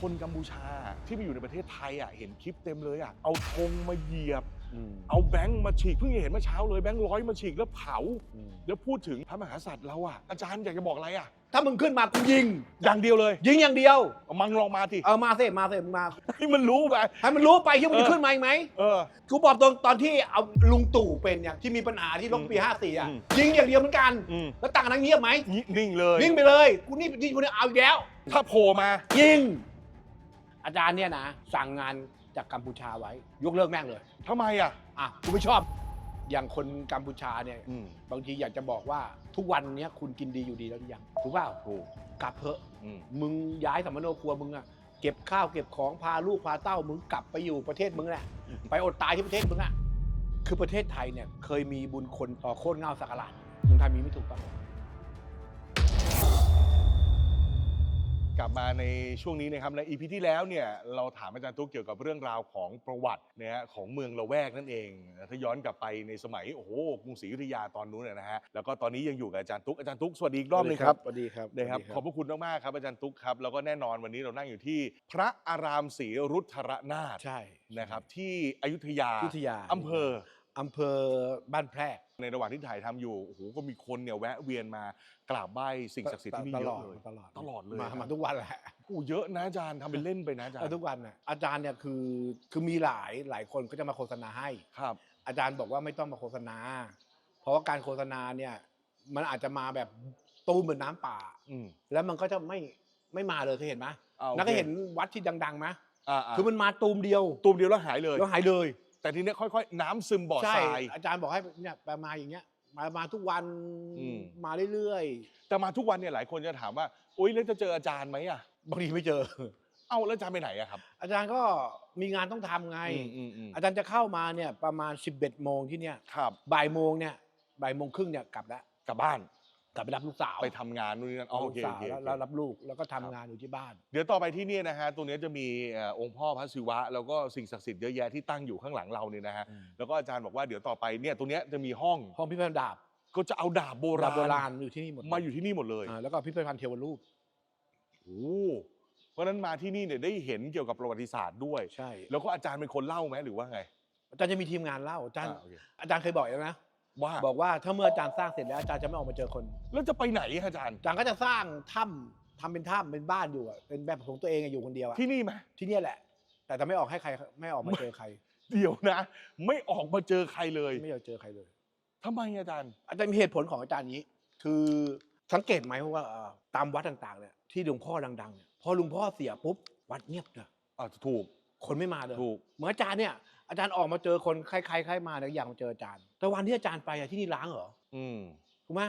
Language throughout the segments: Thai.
คนกัมพูชาที่ไปอยู่ในประเทศไทยอะเห็นคลิปเต็มเลยอะเอาธงมาเหยียบ เอาแบงค์มาฉีกเพิ่งเห็นเมื่อเช้าเลยแบงค์ร้อยมาฉีกแล้วเผา แล้วพูดถึงพระมหากษัตริย์เราอะอาจารย์อยากจะบอกอะไรอะถ้ามึงขึ้นมากูยิง อย่างเดียวเลย ยิงอย่างเดียวเอามังลองมาทีเออมาสิมาสิมึงมาให้มันรู้ไปให้มันรู้ไปที่มึงเออจะขึ้นมาอีกไหมเออกูบอกตรงตอนที่เอาลุงตู่เป็นเนี่ยที่มีปัญหาที่ลบปี54อะอืมยิงอย่างเดียวเหมือนกันอืมแล้วต่างนั้นเงียบไหมนิ่งเลยยิงไปเลยกูนี่นี่กูนี่เอาอีกแล้ว ถ้าโผล่มายิง อาจารย์เนี่ยนะสั่งงานจากกัมพูชาไว้ ยกเลิกแม่งเลยทำไมอะ อะกูไม่ชอบ อย่างคนกัมพูชาเนี่ย อืมบางทีอยากจะบอกว่าทุกวันเนี้ยคุณกินดีอยู่ดีแล้วหรือยังถูกเปล่าถูกกลับเถอะ อืมมึงย้ายสัมมโนครัวมึงอะเก็บข้าวเก็บของพาลูกพาเต้ามึงกลับไปอยู่ประเทศมึงแหละไปอดตายที่ประเทศมึงอะคือประเทศไทยเนี่ยเคยมีบุญคนต่อโคตรเงาสักการะมึงทำมีไม่ถูกปะ กลับมาในช่วงนี้นะครับในอีพีที่แล้วเนี่ยเราถามอาจารย์ตุ๊กเกี่ยวกับเรื่องราวของประวัตินะฮะของเมืองละแวกนั่นเองถ้าย้อนกลับไปในสมัยโอ้โหกรุงศรีอยุธยาตอนนู้นนะนะฮะแล้วก็ตอนนี้ยังอยู่กับอาจารย์ตุ๊กอาจารย์ตุ๊กสวัสดีอีกรอบหนึงครับสวัสดีครับนะครับ ขอบพระคุณมากๆครับอาจารย์ตุ๊กครับแล้วก็แน่นอนวันนี้เรานั่งอยู่ที่ พระอารามศรีรุทรนาถใช่นะครับที่อยุธยาอยุธยาอำเภอ อำเภอบ้านแพรกในระหว่างที่ถ่ายทำอยู่ โอ้โห ก็มีคนเนี่ยแวะเวียนมากราบไหว้สิ่งศักดิ์สิทธิ์ที่นี่ตเยลออะดเลย ตลอดตลอดเลยมาครับ มาทุกวันแหละโอ้เยอะนะอาจารย์ทำเป็นเล่นไปนะอาจารเออย์ ทุกวันน่ะอาจารย์เนี่ยคือคือมีหลายหลายคนก็จะมาโฆษณาให้ ครับ อาจารย์บอกว่าไม่ต้องมาโฆษณา เพราะว่าการโฆษณาเนี่ยมันอาจจะมาแบบตูมเหมือนน้ำป่า อืมแล้วมันก็จะไม่ไม่มาเลยเคยเห็นไหมอ่าโอคนักก็เห็นวัดที่ดังๆไหมอ่าๆคือมันมาตูมเดียวตูมเดียวแล้วหายเลย แล้วหายเลย แต่ทีเนี้ยค่อยๆ น้ำซึมบ่อใช่ทราย อาจารย์บอกให้เนี่ยมามาอย่างเงี้ยมามาทุกวันอืม มาเรื่อยแต่มาทุกวันเนี่ยหลายคนจะถามว่าอุ้ยแล้วจะเจออาจารย์ไหมอะๆบางทีไม่เจอ เอ้าแล้วอาจารย์ไปไหนอะครับอาจารย์ก็มีงานต้องทำไง อืมอืมอืมอาจารย์จะเข้ามาเนี่ยประมาณ 11โมงที่เนี่ยครับบ่ายโมงเนี่ยบ่ายโมงครึ่งเนี่ยกลับแล้วกลับบ้าน กลับไปรับลูกสาวไปทำงานนู่นนี่นั่นอ๋อโอลูกเคสาโอวเคแล้วโอเคแล้วรับลูกแล้วก็ทำงานอยู่ที่บ้าน เดี๋ยวต่อไปที่เนี่ยนะฮะ ตรงเนี้ยจะมีเอ่อองค์พ่อพระศิวะ แล้วก็สิ่งศักดิ์สิทธิ์เยอะแยะที่ตั้งอยู่ข้างหลังเราเนี่ยนะฮะแล้วก็อาจารย์บอกว่าเดี๋ยวต่อไปเนี่ยตรงเนี้ยจะมีห้องห้องพิพิธภัณฑ์ดาบก็จะเอาดาบโบราดาณบโบราณอยู่ที่นี่หมดมาอยู่ที่นี่หมดเลยอ่าแล้วก็พิพิธภัณฑ์เทวรูปโอ้เพราะฉะนั้นมาที่นี่เนี่ยได้เห็นเกี่ยวกับประวัติศาสตร์ด้วย ใช่แล้วก็อาจารย์เป็นคนเล่าไหมหรือว่าไงอาจารย์จะมีทีมงานเล่าอาจารย์ อ่าโอเคอาจารย์เคยบอกแล้วนะ ว่าบอกว่าถ้าเมื่ออาจารย์สร้างเสร็จแล้วอาจารย์จะไม่ออกมาเจอคนแล้วจะไปไหนอาจารย์ อาจารย์ก็จะสร้างถ้ำทำเป็นถ้ำเป็นบ้านอยู่อะเป็นแบบของตัวเองอะอยู่คนเดียวอะที่นี่ไหมที่เนี่ยแหละ แต่จะไม่ออกให้ใครไม่ออกมาเจอใคร เดี๋ยวนะ ไม่ออกมาเจอใครเลยไม่อยากเจอใครเลยทำไมอาจารย์ อาจารย์มีเหตุผลของอาจารย์นี้ คือสังเกตไหมว่าเอ่อตามวัดต่างๆเนี่ยที่หลวงพ่อดังๆเนี่ยพอหลวงพ่อเสียปุ๊บวัดเงียบเลยอ่าถูกคนไม่มาเลยถูก เหมือนอาจารย์เนี่ย อาจารย์ออกมาเจอคนใครๆใครมาเนี่ยอยากมาเจออาจารย์ แต่วันที่อาจารย์ไปอะที่นี่ล้างเหรออืมถูกไหม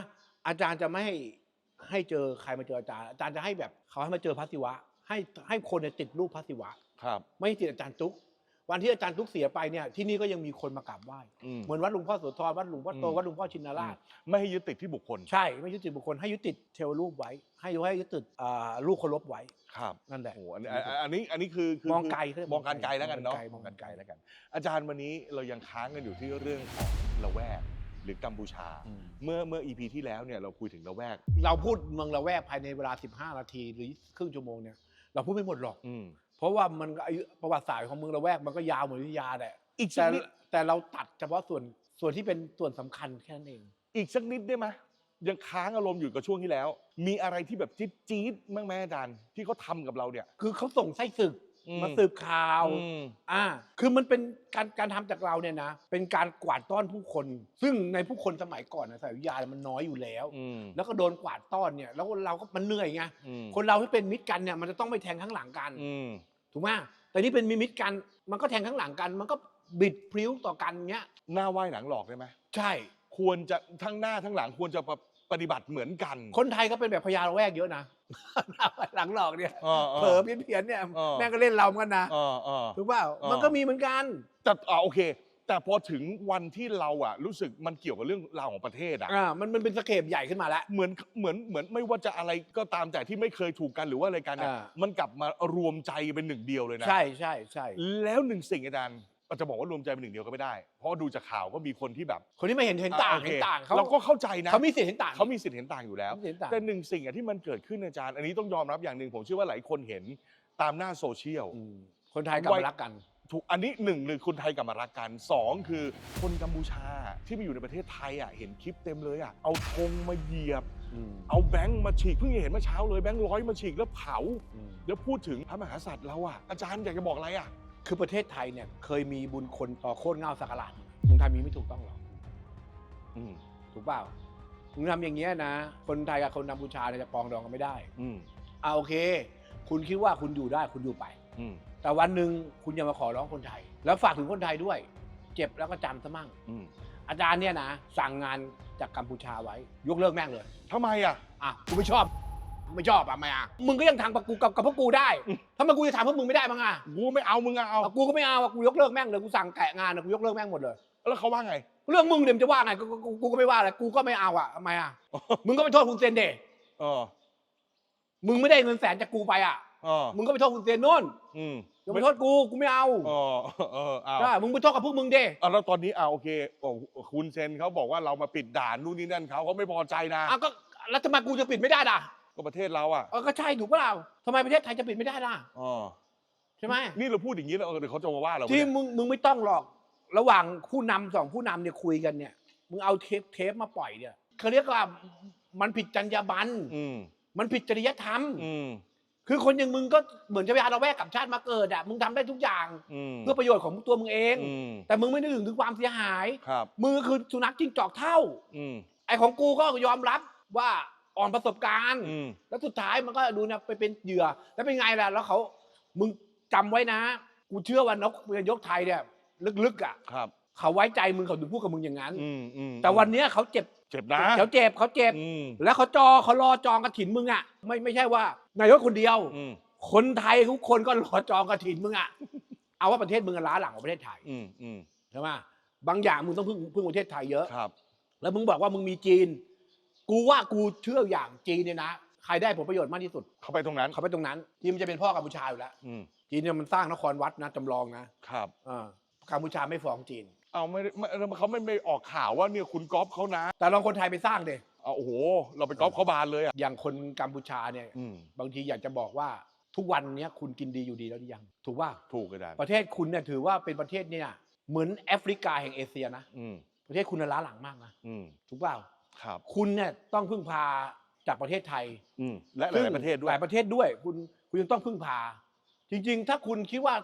อาจารย์จะไม่ให้ให้เจอใครมาเจออาจารย์ อาจารย์จะให้แบบเขาให้มาเจอพระศิวะ ให้ให้คนเนี่ยติดรูปพระศิวะ ครับ ไม่ให้ติดอาจารย์ตุ๊ก วันที่อาจารย์ตุ๊กเสียไปเนี่ยที่นี่ก็ยังมีคนมากราบไหว้อืม เหมือนวัดหลวงพ่อโสธรวัดหลวงพ่อโตอืมวัดหลวงพ่อชินราช ไม่ให้ยึดติดที่บุคคลใช่ไม่ยึดติดบุคคลให้ยึดติดเทวรูปไว้ ให้ให้ยึดติดอ่าลูกเคารพไว้ครับนั่นแหละโอ้โหอันนี้อันอันนี้อันนี้คือคืมองไกลเขาเรียกมองการไกลแล้วกันเนาะมองการไกล แล้วกัน อาจารย์วันนี้เรายังค้างกันอยู่ที่เรื่องของละแวกหรือกัมพูชาอืมเมื่อเมื่ออีพีที่แล้วเนี่ยเราคุยถึงละแวกเราพูดเมืองละแวกภายในเวลา 15 นาทีหรือครึ่งชั่วโมงเนี่ยเราพูดไม่หมดหรอก อืม เพราะว่ามันก็อายุประวัติศาสตร์ของเมืองละแวกมันก็ยาวเหมือนอยุธยาแหละอีกสัแต่กนิดแต่เราตัดเฉพาะส่วนส่วนที่เป็นส่วนสำคัญแค่นั้นเอง อีกสักนิดได้ไหมยังค้างอารมณ์อยู่กับช่วงที่แล้ว มีอะไรที่แบบจี๊ดจี๊ดๆบ้างไหมอาจารย์ที่เขาทำกับเราเนี่ย คือเขาส่งไส้ศึก อืม มาสืบข่าว อืม อ่า คือมันเป็นการการทำจากเราเนี่ยนะ เป็นการกวาดต้อนผู้คน ซึ่งในผู้คนสมัยก่อนนะสายวิทยามันน้อยอยู่แล้ว อืม แล้วก็โดนกวาดต้อนเนี่ย แล้วเราก็มันเหนื่อยไง อืม คนเราที่เป็นมิตรกันเนี่ยมันจะต้องไปแทงข้างหลังกัน อืม ถูกไหมแต่นี่เป็นมิตรกัน มันก็แทงข้างหลังกัน มันก็บิดพริ้วต่อกันเงี้ย หน้าไหว้หลังหลอกได้ไหมใช่ ควรจะทั้งหน้าทั้งหลังควรจะปฏิบัติเหมือนกัน คนไทยก็เป็นแบบพญาละแวกเยอะนะ หลังหลอกเนี่ยเออเผลอเพี้ยนเพียนๆเนี่ยเออแม่งก็เล่นเราเหมือนกันนะเออเออถูกเปล่าเออมันก็มีเหมือนกันแต่อ่าโอเคแต่พอถึงวันที่เราอะ รู้สึกมันเกี่ยวกับเรื่องราวของประเทศอะอ่ามันมันเป็นสเคปใหญ่ขึ้นมาแล้ว เหมือนเหมือนเหมือนไม่ว่าจะอะไรก็ตามแต่ที่ไม่เคยถูกกันหรือว่าอะไรกันเนี่ยอ่ามันกลับมารวมใจเป็นหนึ่งเดียวเลยนะ ใช่ใช่ใช่แล้วหนึ่งสิ่งอาจารย์ อาจจะบอกว่ารวมใจเป็นหนึ่งเดียวก็ไม่ได้ เพราะดูจากข่าวก็มีคนที่แบบคนที่ไม่เห็นเห็นต่างอะโอคเห็นต่างเขาเราก็เข้าใจนะเขามีสิทธิ์เห็นต่างเขามีสิทธิ์เห็นต่างอยู่แล้ว เขามีสิทธิ์เห็นต่างแต่หนึ่งสิ่งอะที่มันเกิดขึ้นอาจารย์ อันนี้ต้องยอมรับอย่างหนึ่งผมเชื่อว่าหลายคนเห็นตามหน้าโซเชียล อืมคนไทยกลับไว้ มารักกัน ถูกอันนี้หนึ่งเลยคนไทยกลับมารักกันสองคือคนกัมพูชาที่ไปอยู่ในประเทศไทยอะเห็นคลิปเต็มเลยอะเอาธงมาเหยียบเอาแบงค์มาฉีกเพิ่งเห็นเมื่อเช้าเลยแบงค์ร้อยมาฉีกแล้วเผาแล้วพูดถึงพระมหากษัตริย์เราอะอาจารย์อยากจะบอกอะไรอะ คือประเทศไทยเนี่ยเคยมีบุญคนต่อโคตรเง่าสักการะมึงทำอย่างนี้ไม่ถูกต้องหรอกอืมถูกเปล่ามึงทำอย่างเงี้ยนะ คนไทยกับคนกัมพูชาเนี่ยจะปรองดองกันไม่ได้อืมอ่าโอเค คุณคิดว่าคุณอยู่ได้คุณอยู่ไป อืมแต่วันหนึ่งคุณอย่ามาขอร้องคนไทย แล้วฝากถึงคนไทยด้วย เจ็บแล้วก็จำซะมั่ง อืมอาจารย์เนี่ยนะสั่งงานจากกัมพูชาไว้ ยกเลิกแม่งเลยทำไมอะ อะกูไม่ชอบ ไม่ชอบอะไม่อะมึงก็ยังทำกับกูกับกับพวกกูได้อืมทำไมกูจะทำพวกมึงไม่ได้บ้างอะกูไม่เอามึงอะเอาอะกูก็ไม่เอาอะกูยกเลิกแม่งเลยกูสั่งแกะงานอะกูยกเลิกแม่งหมดเลย แล้วเขาว่าไง เรื่องมึงเดี๋ยวมันจะว่าไงกูกูกูก็ไม่ว่าอะไรกูก็ไม่เอาอะทำไมอะมึงก็ไปโทษคุณเซนเดเออมึงไม่ได้เงินแสนจากกูไปอะเออมึงก็ไปโทษคุณเซนนู่นอืมอย่าไปโทษกูกูไม่เอาเออเออเอาได้มึงไปโทษกับพวกมึงเด้อะแล้วตอนนี้อ่าโอเคโอ้คุณเซนเขาบอกว่าเรามาปิดด่านนู่นนี่นั่นเขาเขาไม่พอใจนะอะก็แล้วทำไมกูจะปิดไม่ได้ล่ะ ก็ประเทศเราอะเออก็ใช่ถูกเปล่าทำไมประเทศไทยจะปิดไม่ได้ล่ะอ๋อใช่ไหมนี่เราพูดอย่างนี้แล้วเออเดี๋ยวเขาจะมาว่าเราที่เนี่ยมึงมึงไม่ต้องหรอก ระหว่างผู้นำสองผู้นำเนี่ยคุยกันเนี่ย มึงเอาเทปเทปมาปล่อยเนี่ยเขาเรียกว่ามันผิดจรรยาบรรณอืมมันผิดจริยธรรม อืมคือคนอย่างมึงก็เหมือนจะไปอาละแวกกับชาติมาเกิดอะมึงทำได้ทุกอย่าง อืมเพื่อประโยชน์ของตัวมึงเอง อืมแต่มึงไม่นึกถึงถึงความเสียหาย ครับ มึงก็คือสุนัขจิ้งจอกเท่า อืมไอ้ของกูก็ยอมรับว่า อ่อนประสบการณ์อืมแล้วสุดท้ายมันก็ดูนะไปเป็นเหยื่อ แล้วเป็นไงล่ะ แล้วเขามึงจำไว้นะ กูเชื่อว่านกนายกไทยเนี่ย ลึกๆอะครับเขาไว้ใจมึงเขาถึงพูดกับมึงอย่างนั้นอืมอืมแต่วันเนี้ยเขาเจ็บเจ็บนะเขาเจ็บเขาเจ็บอืมแล้วเขาจอเขารอจองกระถินมึงอะ ไม่ไม่ใช่ว่านายกคนเดียวอืมคนไทยทุกคนก็รอจองกระถินมึงอะเอาว่าประเทศมึงอะล้าหลังกว่าประเทศไทยอืมอืมใช่ไหมบางอย่างมึงต้องพึ่งพึ่งประเทศไทยเยอะครับแล้วมึงบอกว่ามึงมีจีน กูว่ากูเชื่ออย่างจีนเนี่ยนะ ใครได้ผลประโยชน์มากที่สุด เข้าไปตรงนั้นเขาไปตรงนั้นจีนมันจะเป็นพ่อกัมพูชาอยู่แล้วอืมจีนเนี่ยมันสร้างนครวัดนะจำลองนะครับ เออกัมพูชาไม่ฟ้องจีน เอาไม่ได้ไม่เขาไม่ไม่ออกข่าวว่าเนี่ยคุณก๊อฟเขานะแต่ลองคนไทยไปสร้างเดเอาโอ้โห เราไปก๊อฟเขาบานเลยอะอย่างคนกัมพูชาเนี่ย อืมบางทีอยากจะบอกว่าทุกวันเนี้ยคุณกินดีอยู่ดีแล้วหรือยัง ถูกว่าถูกอาจารย์ประเทศคุณเนี่ยถือว่าเป็นประเทศเนี่ยเหมือนแอฟริกาแห่งเอเชียนะ อืมประเทศคุณน่ะล้าหลังมากนะ อืมถูกเปล่า ครับคุณเนี่ยต้องพึ่งพาจากประเทศไทยอืมและหลายๆประเทศด้วหยลายประเทศด้วย คุณคุณยังต้องพึ่งพา จริง ๆ ถ้าคุณคิดว่า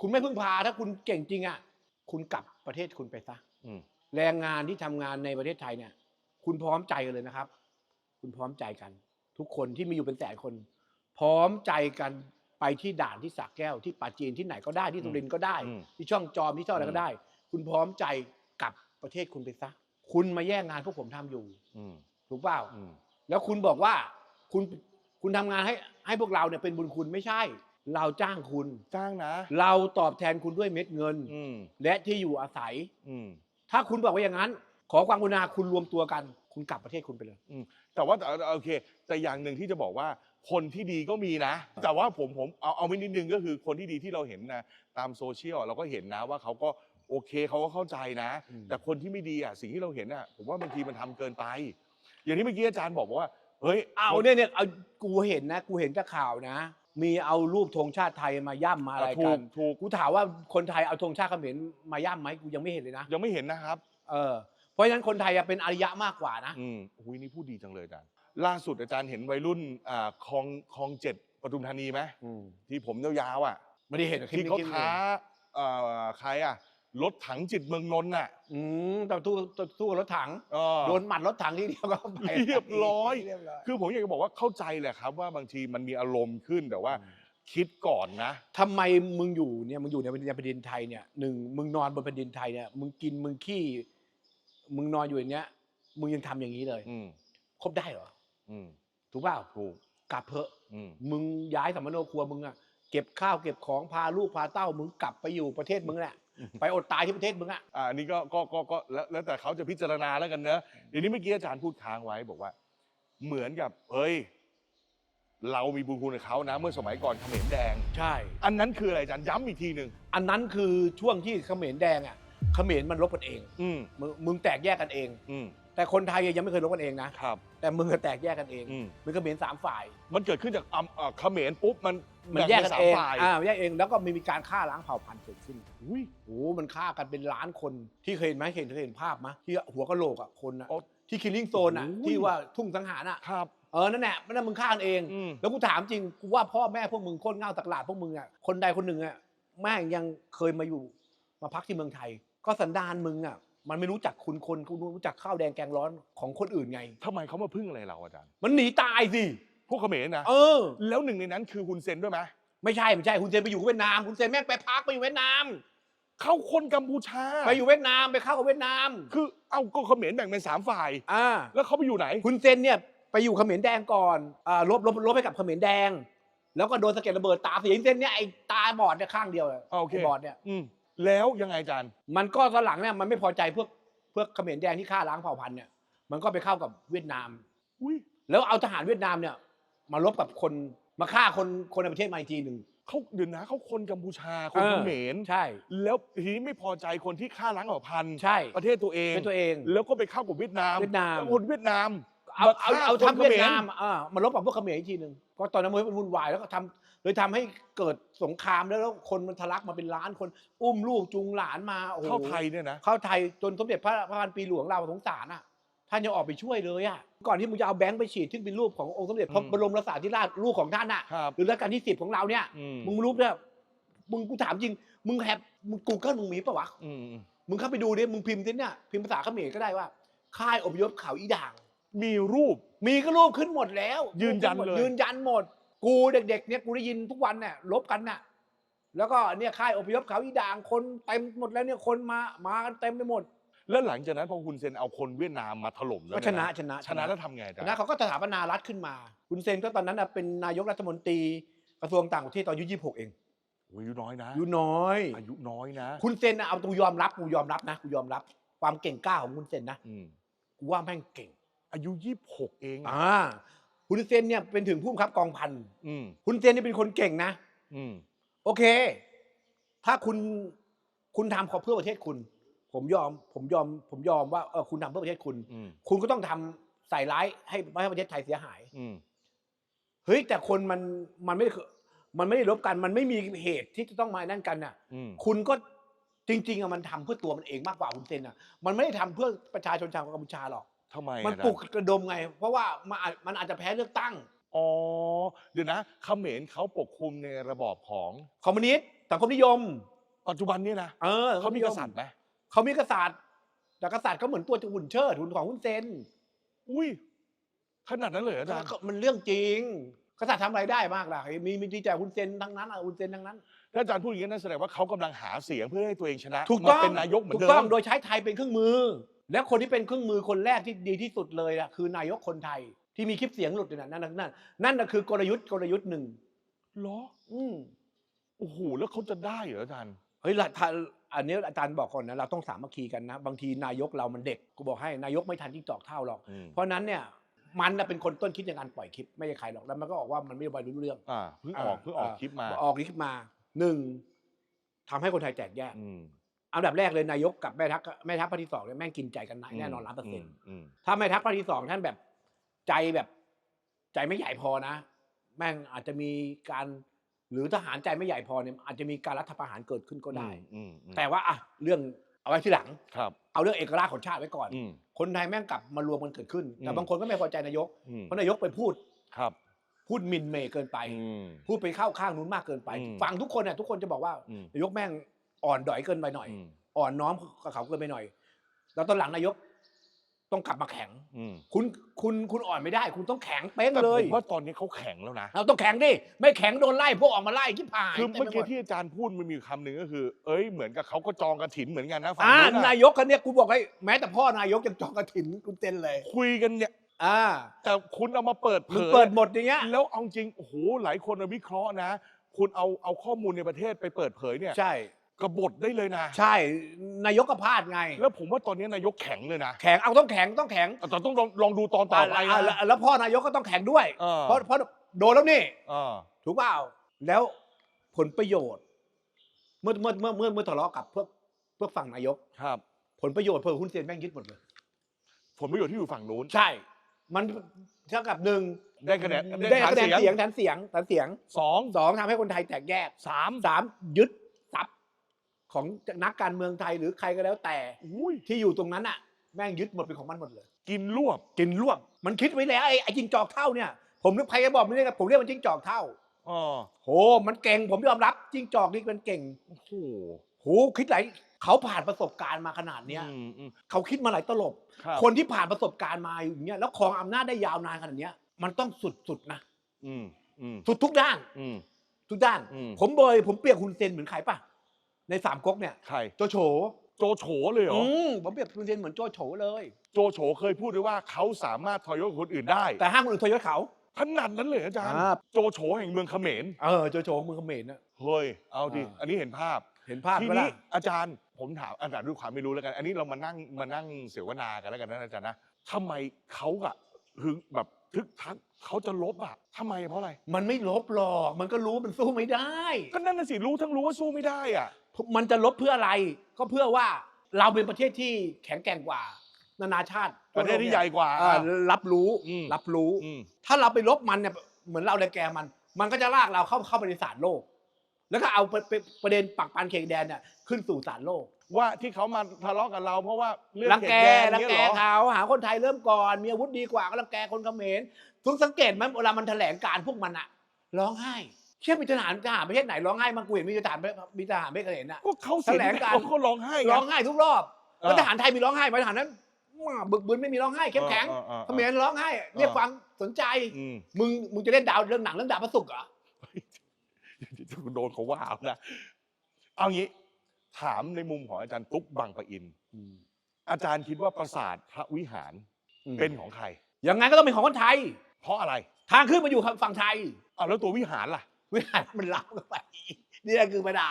คุณไม่พึ่งพา ถ้าคุณเก่งจริงอะคุณกลับประเทศคุณไปซะอืม แรงงานที่ทำงานในประเทศไทยเนี่ย คุณพร้อมใจกันเลยนะครับ คุณพร้อมใจกัน ทุกคนที่มีอยู่เป็นแสนคน พร้อมใจกันไปที่ด่านที่สระแก้วที่ป่าจีนที่ไหนก็ได้ที่สุรินทร์ก็ได้ อืมที่ช่องจอมที่ช่องอะไรอืก็มได้ คุณพร้อมใจกลับประเทศคุณไปซะ คุณมาแย่งงานพวกผมทำอยู่ อืมถูกเปล่า อืมแล้วคุณบอกว่าคุณคุณทำงานให้ให้พวกเราเนี่ยเป็นบุญคุณไม่ใช่ เราจ้างคุณ จ้างนะเราตอบแทนคุณด้วยเม็ดเงิน อืมและที่อยู่อาศัย อืม ถ้าคุณบอกว่าอย่างนั้น ขอความกรุณาคุณรวมตัวกัน คุณกลับประเทศคุณไปเลย แต่ว่าแต่โอเค แต่อย่างหนึ่งที่จะบอกว่าคนที่ดีก็มีนะ แต่ว่าผมผมเอาเอาไม่นิดนึงก็คือคนที่ดีที่เราเห็นนะตามโซเชียลเราก็เห็นนะว่าเขาก็ โอเคเขาก็เข้าใจนะ อืม แต่คนที่ไม่ดีอะสิ่งที่เราเห็นอะผมว่าบางทีมันทำเกินไป อย่างที่เมื่อกี้อาจารย์บอกว่าเฮ้ยเอาเนี่ยเนี่ยเอากูเห็นนะ กูเห็นจากข่าวนะ มีเอารูปธงชาติไทยมาย่ำมาอะไรถูกักนถูกกูถามว่าคนไทยเอาธงชาติเขมรมาย่ำไหมกูยังไม่เห็นเลยนะยังไม่เห็นนะครับ เออเพราะฉะนั้นคนไทยอะเป็นอารยะมากกว่านะ อืมอุ้ยนี่พูดดีจังเลยอาจารย์ล่าสุดอาจารย์เห็นวัยรุ่นอ่าคลองคลองเจ็ดปทุมธานีไหมที่ผมยาวๆอะ ไม่ได้เห็นคลิปที่เขานี้คลิปท้านี้เอ่อใครอะ รถถังจิตเมืองนนท์น่ะอืมแต่ตู้ตู้กับรถถัง เออ โดนหมัดรถถังทีเดียวก็ไปเรียบร้อย เรียบร้อยคือผมอยากจะบอกว่าเข้าใจแหละครับ ว่าบางทีมันมีอารมณ์ขึ้นแต่ว่า คิดก่อนนะ ทำไมมึงอยู่เนี่ยมึงอยู่ในแผ่นดินไทยเนี่ยหนึ่งมึงนอนบนแผ่นดินไทยเนี่ยมึงกินมึงขี้มึงนอนอยู่อย่างเนี้ย มึงยังทำอย่างนี้เลยอืมครบได้เหรออืมถูกเปล่าถูกกลับเพอะ อืมมึงย้ายสัมมโนครัวมึงอะเก็บข้าวเก็บของพาลูกพาเต้ามึงกลับไปอยู่ประเทศมึงแหละ ไปอดตายที่ประเทศมึงอะอ่าอันนี้ก็ก็ก็ก็แล้วแล้วแต่เขาจะพิจารณาแล้วกันเนอะเดี๋ยวนี้เมื่อกี้อาจารย์พูดค้างไว้บอกว่า เหมือนกับเฮ้ยเรามีบุญคุณกับเขานะ เมื่อสมัยก่อนเขมรแดง ใช่ อันนั้นคืออะไรอาจารย์ย้ำอีกทีหนึ่งอันนั้นคือช่วงที่เขมรแดงอะเขมรมันรบกันเองอืมมึงมึงแตกแยกกันเอง อืมแต่คนไทยยังไม่เคยรบกันเองนะครับ แต่มึงก็แตกแยกกันเองอืมมันก็เขมรสามฝ่าย มันเกิดขึ้นจากอ่ำอ่าเขมรปุ๊บมันมันแยกบ่กันป็สาเองฝ่าย อ่าแยกเองแล้วก็มีการฆ่าล้างเผ่าพันธุ์เกิดขึ้น อุ้ยโอ้โหมันฆ่ากันเป็นล้านคนที่เคยเห็นไหมเห็นเคยเห็นภาพไหมที่หัวกะโหลกอะคนอะอ๋อที่คิลลิ่งโซนอะโอ้ยที่ว่าทุ่งสังหารอะ ครับ เออ นั่นแหละไม่ได้มึงฆ่ากันเอง อืม แล้วกูถามจริง กูว่าพ่อแม่พวกมึงโคตรเง่าตักหลาดพวกมึงอะ คนใดคนหนึ่งอะ แม่งยังเคยมาอยู่ มาพักที่เมืองไทย ก็สันดานมึงอะ มันไม่รู้จักคุณคนกูรู้จักข้าวแดงแกงร้อนของคนอื่นไง ทำไมเขามาพึ่งอะไรเราอาจารย์ มันหนีตายสิ พวกเขมรนะ เออ แล้วหนึ่งในนั้นคือฮุนเซนด้วยไหมไม่ใช่ไม่ใช่คุณเซนไปอยู่เวียดนามคุณเซนแม่งไปพักไปอยู่เวียดนาม เข้าคนกัมพูชาไปอยู่เวียดนามไปเข้ากับเวียดนามคือเอาก็เขมรแบ่งเป็นสามฝ่าย อ่าแล้วเขาไปอยู่ไหน คุณเซนเนี่ยไปอยู่เขมรแดงก่อนอ่าลบลบลบให้กับเขมรแดง แล้วก็โดนสะเก็ดระเบิดตาเสียเซนเนี่ยไอ้ตาบอดเนี่ยข้างเดียวเลยอ่าโอเคไบอดเนี่ยอืมแล้วยังไงอาจารย์ มันก็ตอนหลังเนี่ยมันไม่พอใจพวกพวกเขมรแดงที่ฆ่าล้างเผ่าพันธุ์เนี่ยมันก็ไปเข้ากับเวียดนาม อุ้ยแล้วเอาทหารเวียดนามเนี่ย มาลบกับคนมาฆ่าคนคนในประเทศมาอีกทีหนึ่ง เขาเดี๋ยวนะเขาคนกัมพูชาคนเออเขมรใช่ แล้วทีนี้ไม่พอใจคนที่ฆ่าล้างเผ่าพันธุ์ใช่ ประเทศตัวเองเป็นตัวเอง แล้วก็ไปเข้ากับเวียดนามเวียดนามแล้วคนเวียดนามเอาเอาฆ่เอาคนทำเวียดขนามอ่ามาลบกับพวกเขมรอีกทีหนึ่งก็ตอนนั้นมันวุ่นวายแล้วก็ทำเลยทำให้เกิดสงครามแล้วแล้วคนมันทะลักมาเป็นล้านคน อุ้มลูกจูงหลานมาโอ้โหเข้าไทยเนี่ยนะเข้าไทยจนสมเด็จพระพระพันปีหลวงเราสงสารอะ ท่านยังออกไปช่วยเลยอะก่อนที่มึงจะเอาแบงค์ไปฉีดซึ่งเป็นรูปขององค์สมเด็จพระอืมบรมราชาธิราชลูกของท่านอะครับหรือรัชกาลที่สิบของเราเนี่ยอืม มึงรู้เนี่ยมึงกูถามจริง มึงแฮปมึงกูเกิลมึงมีปะวะอืมอืมมึงเข้าไปดูดิมึงพิมพ์สิเนี่ยพิมพ์ภาษาเขมรก็ได้ว่า ค่ายอพยพเขาอีด่าง มีรูป มีก็รูปขึ้นหมดแล้วยืนยันเลย ยืนยันหมด กูเด็ก ๆ เนี่ยกูได้ยินทุกวันเนี่ยลบกันน่ะ แล้วก็เนี่ยค่ายอพยพเขาอีด่างคนเต็มหมดแล้วเนี่ยคนมามากันเต็มไปหมด แล้วหลังจากนั้นพอฮุนเซนเอาคนเวียดนามมาถล่มแล้วก็เยชนะชนะชนะแล้วทำไงอาจารย์ นะเขาก็สถาปนารัฐขึ้นมาคุณเซนก็ตอนนั้นน่ะเป็นนายกรัฐมนตรีกระทรวงต่างประเทศตอนอายุ26เองโอ้ยอายุน้อยนะอายุน้อย อายุน้อยนะคุณเซนน่ะเอาตูยอมรับกูยอมรับนะกูยอมรับ ความเก่งกล้าของคุณเซนนะอืมกูว่าแม่งเก่งอายุยี่สิบหกเองอะอ่าคุณเซนเนี่ยเป็นถึงผู้บังคับกองพันอืมคุณเซนนี่เป็นคนเก่งนะ อืมโอเค ถ้าคุณคุณทำเพื่อประเทศคุณ ผมยอมผมยอมผมยอมว่าเออคุณทำเพื่อประเทศคุณ อืมคุณก็ต้องทำใส่ร้ายให้ไม่ให้ประเทศไทยเสียหาย อืมเฮ้ยแต่คนมันมันไม่ได้มันไม่ได้รบกัน มันไม่มีเหตุที่จะต้องมานั่นกันน่ะ อืมคุณก็จริง ๆอะมันทำเพื่อตัวมันเองมากกว่าคุณเซนอะมันไม่ได้ทำเพื่อประชาชนชาวกัมพูชาหรอก ทำไมมันอาจารย์ปลุกระดมไง เพราะว่ามันอาจมันอาจจะแพ้เลือกตั้งอ๋อเดี๋ยวนะเขมรเขาปกคลุมในระบอบของ คอมมิวนิสต์สังคมนิยม ปัจจุบันเนี่ยนะเออเขามีกษัตริย์ไหม เขามีกษัตริย์ แต่กษัตริย์ก็เหมือนตัวจะหุ่นเชิดหุ่นของหุ้นเซนอุ้ยขนาดนั้นเลยเหรออาจารย์ก็มันเรื่องจริง กษัตริย์ทำอะไรได้มากล่ะมีมีดีแต่หุ้นเซนทั้งนั้นอะหุ้นเซนทั้งนั้น ถ้าอาจารย์พูดอย่างนี้นั่นแสดงว่าเขากำลังหาเสียงเพื่อให้ตัวเองชนะถูกต้องมาเป็นนายกเหมือถูนกเดิต้องมโดยใช้ไทยเป็นเครื่องมือ และคนที่เป็นเครื่องมือคนแรกที่ดีที่สุดเลยอะคือนายกคนไทยที่มีคลิปเสียงหลุดอยู่น่ะนั่นนั่นนั่นนั่นน่ะคือกลยุทธ์กลยุทธ์หนึ่งเหรออืม โอ้โหแล้วเขาจะได้เหรออาจารย์ เฮ้ยละถ้าอันนี้อาจารย์บอกก่อนนะเราต้องสามัคคีกันนะ บางทีนายกเรามันเด็กกูบอกให้นายกไม่ทันที่จอกเท่าหรอกอืมเพราะฉะนั้นเนี่ยมันน่ะเป็นคนต้นคิดในการปล่อยคลิปไม่ใช่ใครหรอกแล้วมันก็บอกว่ามันไม่ได้รู้เรื่องอ่าเพิ่งออกเพิ่งออกคลิปมาออกคลิปมาหนึ่งทำให้คนไทยแตกแยกอืมอันดับแรกเลยนายกกับแม่ทัพแม่ทัพภาคที่สองเนี่ยแม่งกินใจกันแน่นอนล้านเปอร์เซ็นต์อืมถ้าแม่ทัพภาคที่สองท่านแบบใจแบบ ใจไม่ใหญ่พอนะ แม่งอาจจะมีการ หรือทหารใจไม่ใหญ่พอเนี่ยอาจจะมีการรัฐประหารเกิดขึ้นก็ได้ อืมอืมแต่ว่าอะเรื่องเอาไว้ที่หลัง ครับ เอาเรื่องเอกราชของชาติไว้ก่อน อืม คนไทยแม่งกลับมารวมกันเกิดขึ้นแต่อืมบางคนก็ไม่พอใจนายกอืมเพราะนายกไปพูดครับพูดหมินเหมย์เกินไป อืม พูดไปเข้าข้างนู้นมากเกินไป อืม ฟังทุกคนเนี่ยทุกคนจะบอกว่าอืมนายกแม่งอ่อนดอยเกินไปหน่อย อืม อ่อนน้อมกับเขาเกินไปหน่อย แล้วตอนหลังนายก ต้องกลับมาแข็ง อืมคุณคุณคุณอ่อนไม่ได้ คุณต้องแข็งเป๊ะแต่เลผยมว่าตอนนี้เขาแข็งแล้วนะ เราต้องแข็งดิ ไม่แข็งโดนไล่พวกออกมาไล่ที่ผ่านคือต็เมื่อไปหกี้ดที่อาจารย์พูดมันมีอยู่คำหนึ่งก็คือ เอ้ยเหมือนกับเขาก็จองกระถินเหมือนกันนะฝั่งอ่านู้นนาน่ะยกคนเนี้ยกูบอกให้แม้แต่พ่อนายกยังจองกระถินคุณเต้นเลย คุยกันเนี่ย อ่าแต่คุณเอามาเปิดเผมึงยเปิดหมดอย่างเงี้ย แล้วเอาจริงโอ้โหหลายคนวิเคราะห์นะ คุณเอาเอาข้อมูลในประเทศไปเปิดเผยเนี่ย ใช่ กบฏได้เลยนะ ใช่นายกก็พลาดไง แล้วผมว่าตอนนี้นายกแข็งเลยนะแข็งเอาต้องแข็งต้องแข็งแต่ต้องลองลองดูตอนต่อไปอ่านะแล้วแล้วพ่อนายกก็ต้องแข็งด้วย เออ เพราะเพราะโดนแล้วนี่ เออถูกเปล่าแล้วผลประโยชน์ เมื่อเมื่อเมื่อเมื่อเมื่อทะเลาะกับพวกพวกฝั่งนายก ครับ ผลประโยชน์เพื่อหุ้นเซนแม่งยึดหมดเลย ผลประโยชน์ที่อยู่ฝั่งนู้น ใช่ มันเท่ากับหนึ่งได้คะแนนได้คะแนนฐาเสียงฐานเสียงฐานเสียงสองสองทำให้คนไทยแตกแยกสามสามยึดทรัพย์ ของนักการเมืองไทยหรือใครก็แล้วแต่อุ้ยที่อยู่ตรงนั้นอะแม่งยึดหมดเป็นของมันหมดเลย กินรวบกินรวบมันคิดไว้แล้วไอ้ไอ้จิงจอกเท่าเนี่ยผมนึกใครจะบอกไม่ได้ผมเรียกมันจิงจอกเท่าอ๋อโหมันเก่งผมยอมรับจิงจอกนี่มันเก่งโอ้โหโหคิดหลายเขาผ่านประสบการณ์มาขนาดเนี้ยอืมอืมเขาคิดมาหลายตลบรับคนที่ผ่านประสบการณ์มาอย่างเงี้ยแล้วครองอำนาจได้ยาวนานขนาดเนี้ย มันต้องสุดๆนะอืมอืมสุดทุกด้านอืมทุกด้านอืมผมเบยผมเปรียบคุณเซนเหมือนใครป่ะ ในสามก๊กเนี่ยใครโจโฉโจโฉเลยเหรออืมผมเปรียบคุณเซนเหมือนโจโฉเลย โจโฉเคยพูดด้วยว่าเขาสามารถทอยศคนอื่นได้แต่ห้ามคนอื่นทรยศเขา ขนาดนั้นเลยอาจารย์อ่า โจโฉแห่งเมืองเขมรเออโจโฉมือเขมรนะ เฮ้ยเอาดิอ่า อันนี้เห็นภาพ เห็นภาพทีไหมนี้ล่ะอาจารย์ผมถามอาจารย์ด้วยความไม่รู้แล้วกัน อันนี้เรามานั่งมานั่งเสวนากันแล้วกันนะอาจารย์นะทำไมเขาอะหึงแบบทึกทักเขาจะลบอะทำไมเพราะอะไรมันไม่ลบหรอกมันก็รู้มันสู้ไม่ได้ ก็นั่นน่ะสิรู้ทั้งรู้ว่าสู้ไม่ได้อะ มันจะลบเพื่ออะไร ก็เพื่อว่าเราเป็นประเทศที่แข็งแกร่งกว่า นานาชาติประเทศที่ใหญ่กว่าอ่ารับรู้อืมรับรู้ อืม ถ้าเราไปลบมันเนี่ยเหมือนเราเลยแกมัน มันก็จะลากเราเข้าเข้าไปในศาลโลก แล้วก็เอาประประประเด็นปักปันเขตแดนเนี่ยขึ้นสู่ศาลโลก ว่าที่เขามาทะเลาะกับเราเพราะว่าเรื่องรังแกเขตดนรังเนี่ยแกเหรอเขาหาคนไทยเริ่มก่อน มีอาวุธดีกว่าก็รังแกคนเขมรทุกสังเกตไหมเวลามันแถลงการพวกมันอะร้องไห้ เชื่อมีทหารทหารประเทศไหนร้องไห้มางกูเห็นมีทหารมีทหารไม่เคยเห็นอะก็เขาเสียแถลงการ เขาก็ร้องไห้ไร้องไห้ทุกรอบเออ แล้วทหารไทยมีร้องไห้ไหมทหารนั้นว้าบึกบึนไม่มีร้องไห้เข้มแข็งออออเขมรร้องไห้เรียกความสนใจ อืมมึงมึงจะเล่นดาวเรื่องหนังเรื่องดาวพระศุกร์เหรอโดนเขาว่าเอานะเอางี้ ถามในมุมของอาจารย์ตุ๊กบางปะอินอาจารย์คิดว่าปราสาทพระวิหารเป็นของใคร ยังไงก็ต้องเป็นของคนไทย เพราะอะไรทางขึ้นมาอยู่ฝั่งไทย เอาแล้วตัววิหารล่ะ วิหารมันล้ำกันไปนี่แหละคือปัญหา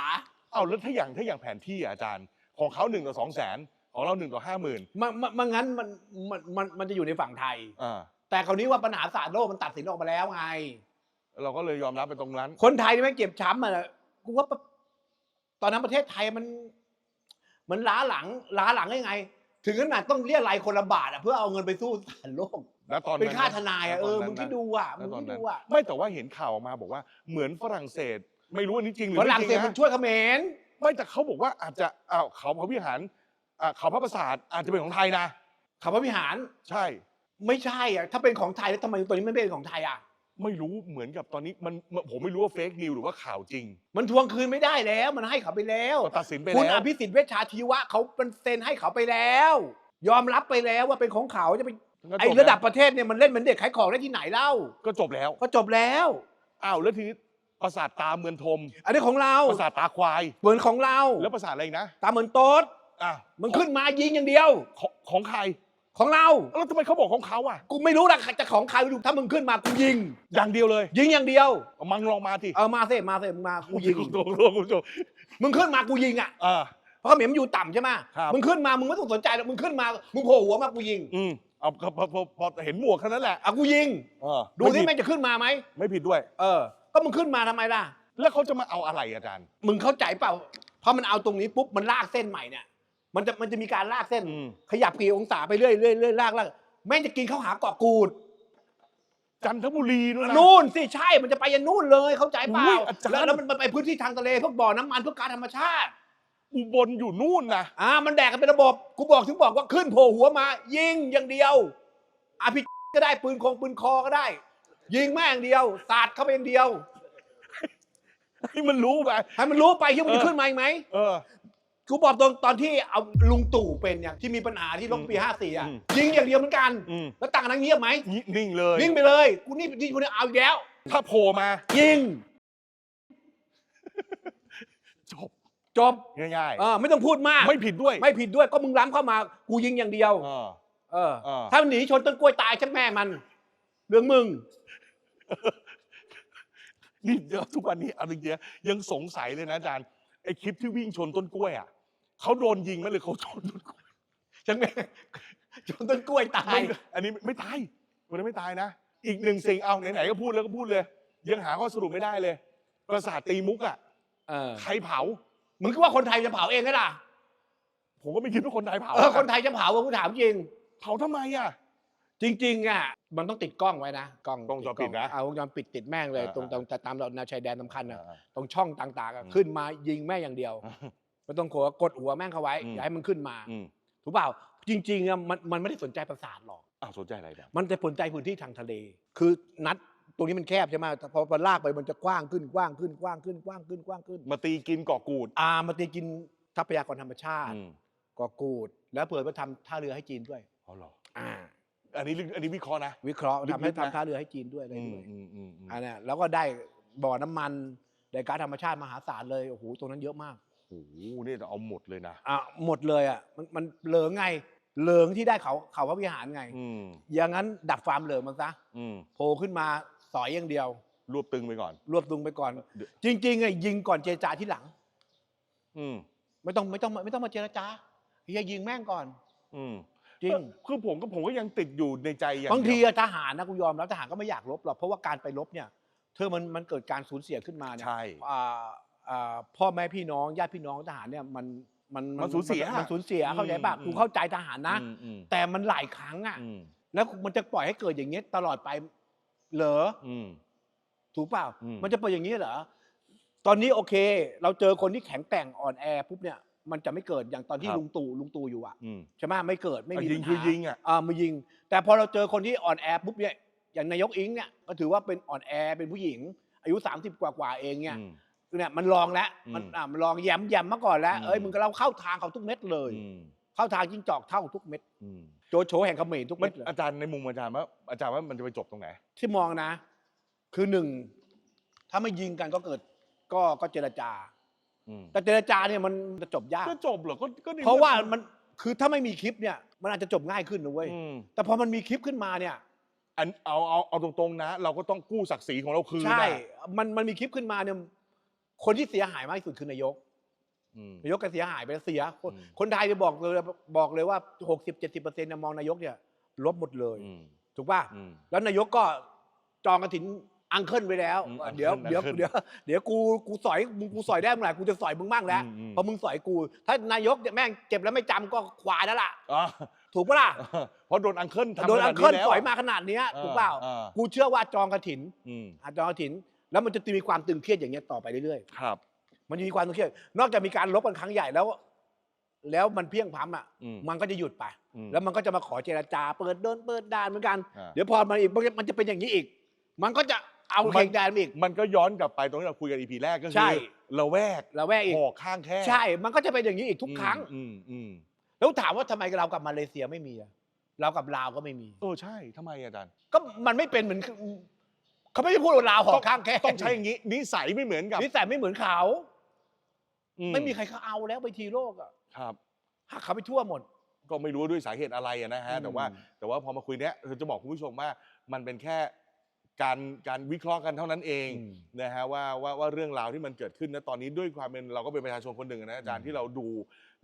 เอาแล้วถ้าอย่างถ้าอย่างแผนที่อะอาจารย์ ของเขาหนึ่งต่อสองแสนของเราหนึ่งต่อห้าหมื่นมันมันมันงั้นมันมันมันมันจะอยู่ในฝั่งไทย อ่าแต่คราวนี้ว่าปัญหาศาสตร์โลกมันตัดสินออกมาแล้วไง เราก็เลยยอมรับไปตรงนั้น คนไทยนี่ไม่งเก็บช้ำอะกูว่าปะตอนนั้นประเทศไทยมันมันล้าหลังล้าหลังได้ไง ถึงขนาดต้องเรียกรายคนละบาทอะเพื่อเอาเงินไปสู้ศาลโลก แล้วตอนเป็นนั้นค่านะทนายอะณเอตอนั้นมึงคิดนะดูอะณมึงตอนคิดนั้นดูอะไม่แต่ว่าเห็นข่าวออกมาบอกว่าเหมือนฝรั่งเศส ไม่รู้อันนี้จริงหรือฝไม่รั่งจริเศสงมันนะช่วยเขมรไม่แต่เขาบอกว่าอาจจะอ้าวเขาพระวิหารอ่าเขาพระปราสาทอาจจะเป็นของไทยนะ ขับพระวิหารใช่ ไม่ใช่อะถ้าเป็นของไทยแล้วทำไมตัวนี้ไม่เป็นของไทยอะ ไม่รู้เหมือนกับตอนนี้มันมันผมไม่รู้ว่าเฟกนิวหรือว่าข่าวจริงมันทวงคืนไม่ได้แล้ว มันให้เขาไปแล้วก็ตัดสินไปคุณแล้อวภิสิทธิ์เวชชาชีวะเขาเป็นเซ็นให้เขาไปแล้ว ยอมรับไปแล้วว่าเป็นของเขาจะไป ก็ไอจบระดับแล้วประเทศเนี่ยมันเล่นเหมือนเด็กขายของได้ที่ไหนเล่า ก็จบแล้วก็จบแล้ว อ้าวแล้วทีนี้ปราสาทตาเมือนทมอันนี้ของเราปราสาทตาควาย เหมือนของเราแล้วปราสาทอะไรอีกนะตามเหมือนโต๊ดอะมันขึ้นมายิงอย่างเดียว ของของใครของเรา แล้วทำไมเขาบอกของเขาอะ กูไม่รู้ละจะของใครดูถ้ามึงขึ้นมากูยิง อย่างเดียวเลยยิงอย่างเดียวเอามังลองมาทีเออมาเสมาเสมึงมากูยิงโอ้โหคุณผู้ชมมึงขึ้นมากูยิงอะ อ่า เพราะเขมรมันอยู่ต่ำใช่ไหมครับ มึงขึ้นมา มึงไม่ต้องสนใจหรอกมึงขึ้นมา มึงโผล่หัวมากูยิง อืม เอาพอพอพอพอเห็นหมวกแค่นั้นแหละอะกูยิงเออดูที่ไม่แม่ผิดงจะขึ้นมาไหมไม่ผิดด้วย เออ ก็มึงขึ้นมาทำไมล่ะ แล้วเขาจะมาเอาอะไรอาจารย์ มึงเข้าใจเปล่าพอมันเอาตรงนี้ปุ๊บมันลากเส้นใหม่เนี่ย มันจะมันจะมีการลากเส้น อืม ขยับกี่องศาไปเรื่อยเรื่อยเรื่อยลากลากแม่งจะกินเข้าหาเกาะกูด จันทบุรีด้วยนะ นู่นสิใช่มันจะไปยันนู่นเลยเข้าใจเปล่าอุ้ยอาจารย์ แล้วแล้วมันไปพื้นที่ทางทะเลพวกบ่อน้ำมันพวกการธรรมชาติ อุบลอยู่นู่นนะอ่ามันแดกกันเป็นระบบกูบอกถึงบอกว่าขึ้นโผล่หัวมา ยิงอย่างเดียวอาพิก็ได้ปืนคงปืนคอก็ได้ ยิงแม่งอย่างเดียวสาดเข้าไปอย่างเดียวให้มันรู้ไปให้มันรู้ไปที่มันเอจะอขึ้นมาอีกไหมเออกูบอกตอนตอนที่เอาลุงตู่เป็นเนี่ยที่มีปัญหาที่ลบปีอืมห้าสี่อะอืมยิงอย่างเดียวเหมือนกันอืมแล้วต่างกันนั้นเงียบไหมนินิ่งเลยนิ่งไปเลยกูนี่นี่คนนี้เอาอีกแล้ว ถ้าโผล่มายิง จบ จบง่ายเออไม่ต้องพูดมาก ๆ ไม่ผิดด้วย ไม่ผิดด้วยก็มึงล้ำเข้ามา กูยิงอย่างเดียว เออ เออ เออ ถ้ามันหนีชนต้นกล้วยตายชักแม่มัน เรื่องมึง นี่เดี๋ยวทุกวันนี้เอาจริงๆยังสงสัยเลยนะอาจารย์ไอคลิปที่วิ่งชนต้นกล้วยอะเขาโดนยิงไหมหรือเขาชนต้นกล้วยชักแม่ชนต้นกล้วยตายไม่อันนี้ไม่ตายวันนี้ไม่ตายนะ อีกหนึ่งสิ่งเอาไหนๆก็พูดแล้วก็พูดเลย ยังหาข้อสรุปไม่ได้เลย ประสาทตีมุกอะเออ ใครเผา มึงคิดว่าคนไทยจะเผาเองไหมล่ะผมก็ไม่คิดว่าคนไทยเผาเออคนไทยจะเผาอะกูถามจริง เผาทำไมอะ จริงๆอะมันต้องติดกล้องไว้นะกล้องกล้องวงจรปิดนะเอาวงจรปิดติดแม่งเลย อ่า ตรงตรงแต่ตามแนวชายแดนสำคัญอะอ่าตรงช่องต่างๆอะอืมขึ้นมายิงแม่งอย่างเดียวไม่ต้องโขกดหัวแม่งเข้าไว้อืม อย่าให้มันขึ้นมาอืมถูกเปล่าจริงๆอะมันมันไม่ได้สนใจประสาทหรอก อ้าวสนใจอะไรเนี่ยมันจะสนใจพื้นที่ทางทะเล คือนัด ตรงนี้มันแคบใช่ไหมแต่พอพอลากไปมันจะกว้างขึ้นกว้างขึ้นกว้างขึ้นกว้างขึ้นกว้างขึ้นมาตีกินเกาะกูด อามาตีกินทรัพยากรธรรมชาติอืม ก่อกูด แล้วเผื่อไปทำท่าเรือให้จีนด้วย อ๋อเหรออ่า อันนี้เรื่องอันนี้วิเคราะห์นะ วิเคราะห์ลึกๆทำให้นะ ทำท่าเรือให้จีนด้วยอะไรอืมด้วยอืมอืมอืมอันเนี้ยแล้วก็ได้บ่อน้ำมันได้ก๊าซธรรมชาติมหาศาลเลยโอ้โหตรงนั้นเยอะมาก โอ้โหนี่เอาหมดเลยนะอะหมดเลยอะมันมันเหลืองไง เหลืองที่ได้เขาเขาพระวิหารไง อืมอย่างนั้นดับความเหลืองมันซะอืมโผล่ขึ้นมา สอยอย่างเดียว รวบตึงไปก่อน รวบตึงไปก่อนเดี๋ยวจริงๆไงยิงก่อนเจรจาที่หลัง อืมไม่ต้องไม่ต้องไม่ต้องมาเจรจาเฮียยิงแม่งก่อน อืมจริง คือผมก็ผมก็ยังติดอยู่ในใจอย่างบางทีเดียวอะทหารนะกูยอมแล้วทหารก็ไม่อยากรบหรอกเพราะว่าการไปรบเนี่ย เธอมันมันเกิดการสูญเสียขึ้นมาเนี่ยใช่อ่าอ่าพ่อแม่พี่น้องญาติพี่น้องทหารเนี่ยมันมันมันสูญเสียมันสูญเสียเข้าใจป่ะอืมกูเข้าใจทหารนะอืมอืมแต่มันหลายครั้งอะอืมแล้วมันจะปล่อยให้เกิดอย่างเงี้ยตลอดไป เหรออืม ถูกเปล่าอืม มันจะเป็นอย่างนี้เหรอตอนนี้โอเค เราเจอคนที่แข็งแกร่งอ่อนแอปุ๊บเนี่ย มันจะไม่เกิดอย่างตอนที่ลุงตู่ลุงตู่อยู่อะอืมใช่ไหมไม่เกิดไม่มีอะยิงปัญหา คือยิงอะ อ่ามายิง แต่พอเราเจอคนที่อ่อนแอปุ๊บเนี่ยอย่างนายกอิงเนี่ยก็ถือว่าเป็นอ่อนแอเป็นผู้หญิง อายุ 30 กว่ากว่าๆเองเนี่ยอืม เนี่ยมันลองแล้วมันอืมอ่ามันลองแย้มแย้มมาก่อนแล้วอืม เอ้ยมึงก็เราเข้าทางเขาทุกเม็ดเลย อืมเข้าทางจิ้งจอกเท่าทุกเม็ด อืม โจโฉแห่งเขมรทุกมัเม็นดเลยอาจารย์ในมุมอาจารย์ว่าอาจารย์ว่ามันจะไปจบตรงไหน ที่มองนะ คือหนึ่งถ้าไม่ยิงกันก็เกิด ก็ก็เจรจา อืมแต่เจรจาเนี่ยมันจะจบยาก ก็จบเหรอก็ก็ดีเพราะว่ามันคือถ้าไม่มีคลิปเนี่ย มันอาจจะจบง่ายขึ้นนะเว้ยอืมแต่พอมันมีคลิปขึ้นมาเนี่ย อันเอาเอาเอาตรงๆนะ เราก็ต้องกู้ศักดิ์ศรีของเราคืนใช่นะมันมันมีคลิปขึ้นมาเนี่ย คนที่เสียหายมากที่สุดคือนายก อืม นายกก็เสียหายไปแล้วเสียคนอืม คนไทยจะบอกเลยบอกเลยว่า 60 70เปอร์เซ็นต์มองนายกเนี่ยลบหมดเลย อืมถูกป่ะ อืม แล้วนายกก็จองกระถินอังเคิลไปแล้วอืมเดี๋ยวอังเคิลเดี๋ยวอังเคิลเดี๋ยวเดี๋ยวกูกูสอยมึงกูสอยได้เมื่อไหร่กูจะสอยมึงบ้างแล้วอืมอืม เพราะมึงสอยกู ถ้านายกเนี่ยแม่งเจ็บแล้วไม่จำก็ควายแล้วล่ะ อ๋อถูกปะล่ะเพราะโดนอังเคิลทำโดนขอันางเคิลแล้วสอยมาขนาดเนี้ยอ่าถูกเปล่าอ่า กูเชื่อว่าจองกระถินอืมอะจองกระถิน แล้วมันจะมีความตึงเครียดอย่างเงี้ยต่อไปเรื่อยครับๆ มันจะมีความตึงเครียดนอกจากมีการลบกันครั้งใหญ่แล้ว แล้วมันเพียงพล้ำอะ อืมมันก็จะหยุดไป อืมแล้วมันก็จะมาขอเจรจาเปิดเดินเปิดด่านเหมือนกัน อ่า เดี๋ยวพอมันอีกมันจะเป็นอย่างนี้อีก มันก็จะเอามันเข่งแดนมาอีก มันก็ย้อนกลับไปตรงที่เราคุยกันอีพีแรกก็ใช่คือละแวกแล้วแวกอีก หอกข้างแค่ใช่ มันก็จะเป็นอย่างนี้อีกทุกครั้งอืมอืมแล้วถามว่าทำไมเรากับมาเลเซียไม่มีอะเรากับลาวก็ไม่มี เออใช่ทำไมอาจารย์ ก็มันไม่เป็นเหมือนเขาไม่ได้พูดว่าลาวหอกข้างแค่ต้องใช้อย่างนี้นิสัยไม่เหมือนกับ นิสัยไม่เหมือนเขา อืไม่มีใครเขาเอาแล้วไปทีโลกอะครับ หักเขาไปทั่วหมด ก็ไม่รู้ว่าด้วยสาเหตุอะไรอะนะฮะอืมแต่ว่าแต่ว่าพอมาคุยเนี้ยเราจะบอกคุณผู้ชมว่ามันเป็นแค่การการวิเคราะห์กันเท่านั้นเองอืมนะฮะว่าว่าว่าเรื่องราวที่มันเกิดขึ้นนะตอนนี้ด้วยความเป็นเราก็เป็นประชาชนคนหนึ่งนะอาจารย์อืมที่เราดู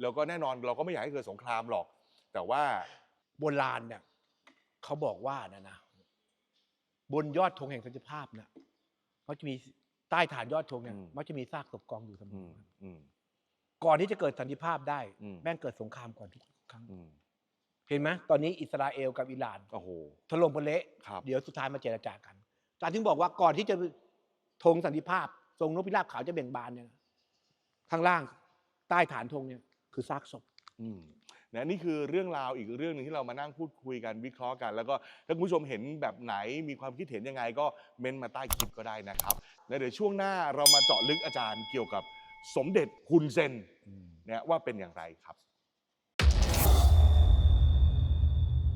แล้วก็แน่นอนเราก็ไม่อยากให้เกิดสงครามหรอก แต่ว่าโบราณเนี่ยเขาบอกว่านะนะ บนยอดธงแห่งสันติภาพเนี่ยมันจะมี ใต้ฐานยอดธงเนี่ยอืม มันจะมีซากศพกองอยู่เสมอือมอืม ก่อนที่จะเกิดสันติภาพได้ อืม แม่งเกิดสงครามก่อนทุกครั้ง อืมเห็นไหมตอนนี้อิสราเอลกับอิหร่านโอ้โห ถล่มกันเละครับ เดี๋ยวสุดท้ายมาเจรจากันอาจารย์ถึงบอกว่าก่อนที่จะธงสันติภาพทรงนพพิราบขาวจะเบ่งบานเนี่ยนะข้างล่างใต้ฐานธงเนี่ยคือซากศพ อืมนะนี่คือเรื่องราวอีกเรื่องหนึ่งที่เรามานั่งพูดคุยกันวิเคราะห์กัน แล้วก็ถ้าคุณผู้ชมเห็นแบบไหนมีความคิดเห็นยังไงก็เม้นต์มาใต้คลิปก็ได้นะครับ แล้วเดี๋ยวช่วงหน้าเรามาเจาะลึกอาจารย์เกี่ยวกับสมเด็จฮุนเซนนะว่าเป็นอย่างไรครับ